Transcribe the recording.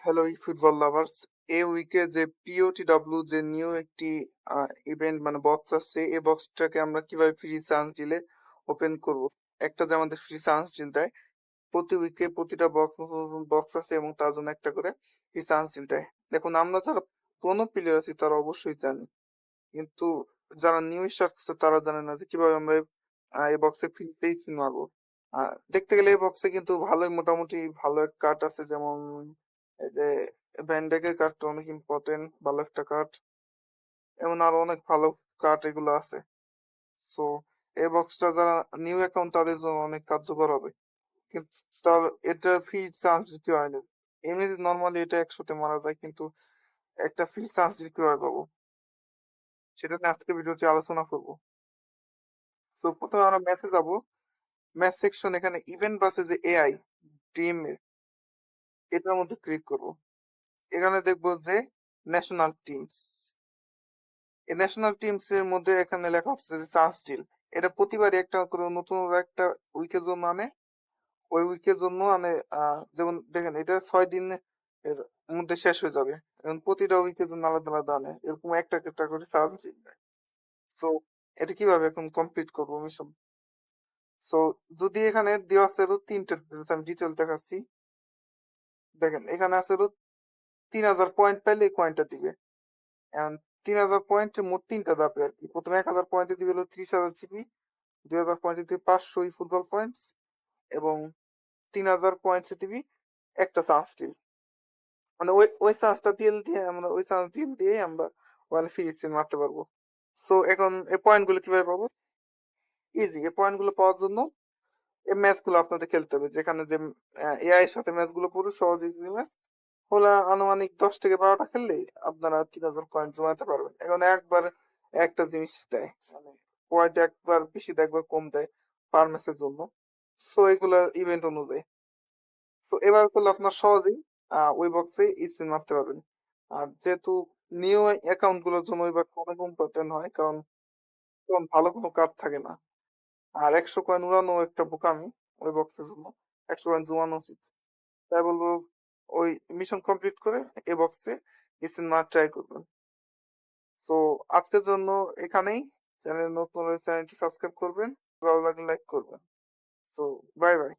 Hello football lovers এই উইকে যে পিওটিডব্লিউ যে নিউ একটি ইভেন্ট মানে বক্স আসছে এই বক্সটাকে আমরা কীভাবে ফ্রি চান্স দিলে ওপেন করব? একটা যে আমাদের ফ্রি চান্স দেয় প্রতি উইকে প্রতিটা বক্স বক্স আছে এবং তার জন্য একটা করে ফ্রি চান্স দেয় দেখুন আমরা যারা পুরোনো প্লেয়ার আছি তারা অবশ্যই জানি। কিন্তু যারা নিউ স্টার্ট করছে তারা জানে না যে কীভাবে আমরা এই বক্সে ফ্রিতেই আহ, দেখতে গেলে এই বক্সে কিন্তু ভালোই মোটামুটি ভালো কার্ড আছে যেমন ভ্যানডেকের কার্ডটা অনেক ইম্পর্টেন্ট ভালো একটা কার্ড এমন আরও অনেক ভালো কার্ড এগুলো আছে। সো এই বক্সটা যারা নিউ অ্যাকাউন্ট তাদের জন্য অনেক কার্যকর হবে। কিন্তু তার এটা ফ্রি চান্স দিতে হয় না। এমনিতে নর্মালি এটা একশোতে মারা যায়, কিন্তু একটা ফ্রি চান্স দিতে কীভাবে পাবো? সেটা নিয়ে আজকে ভিডিওতে আলোচনা করব। তো প্রথমে আমরা ম্যাচে যাব। ম্যাচ সেকশন এখানে ইভেন্ট বাসে যে এআই টিম এটার মধ্যে ক্লিক করব। এখানে দেখব যে ন্যাশনাল টিমস এই ন্যাশনাল টিমস এর মধ্যে এখানে লেখা হচ্ছে যে চান্স এটা প্রতিবারই একটা করে নতুন একটা উইকের জন্য আনে। ওই উইকের জন্য আনে যেমন দেখেন এটা ছয় দিন এর মধ্যে শেষ হয়ে যাবে। এবং প্রতিটা উইকের জন্য আলাদা আলাদা আনে। এরকম একটা একটা করে দেয় সো এটা কীভাবে এখন কমপ্লিট করব মিশন সো যদি এখানে দেওয়া আছে তিনটে, আমি ডিটেল দেখাচ্ছি। দেখেন, এখানে আছে হলো তিন হাজার পয়েন্ট পাইলে এই কয়েনটা দিবে। এখন তিন হাজার পয়েন্ট মোট তিনটা ধাপে আর কি। প্রথমে এক হাজার পয়েন্টে দিবে হলো ত্রিশ হাজার জিবি দুই হাজার পয়েন্টে দিবে পাঁচশো ফুটবল পয়েন্টস এবং তিন হাজার পয়েন্টসে দিবি একটা চান্স ডিল মানে ওই ওই চান্সটা দিয়ে দিয়ে আমরা ওই চান্স ডিল দিয়ে আমরা ওখানে ফ্রি মারতে পারব। সো এখন এই পয়েন্টগুলো কীভাবে পাবো? ইজি এই পয়েন্টগুলো পাওয়ার জন্য এই ম্যাচগুলো আপনাদের খেলতে হবে। যেখানে যে এআই সাথে ম্যাচগুলো পুরো সহজ ইজি ম্যাচ আনুমানিক দশ থেকে বারোটা খেললে আপনারা তিন হাজার কয়েন জমাতে পারবেন। এখন একবার একটা জিনিস দেয় মানে পয়েন্ট একবার বেশি দেয়, একবার কম দেয় পার ম্যাচের জন্য। সো এগুলো ইভেন্ট অনুযায়ী। সো এবার করলে আপনার সহজেই ওই বক্সে স্পিন মারতে পারবেন। আর যেহেতু নিউ অ্যাকাউন্টগুলোর জন্য ওই বক্স অনেক ইম্পর্টেন্ট হয়, কারণ ভালো কোনো কার্ড থাকে না। আর একশো কয়েন উড়ানো একটা বোকামি ওই বক্সের জন্য। একশো কয়েন জমানো উচিত। তাই বলব, ওই মিশন কমপ্লিট করে এ বক্সে এসে না ট্রাই করবেন। সো আজকের জন্য এখানেই। চ্যানেল নতুন চ্যানেলটি সাবস্ক্রাইব করবেন। ভালো লাগলে লাইক করবেন। So bye bye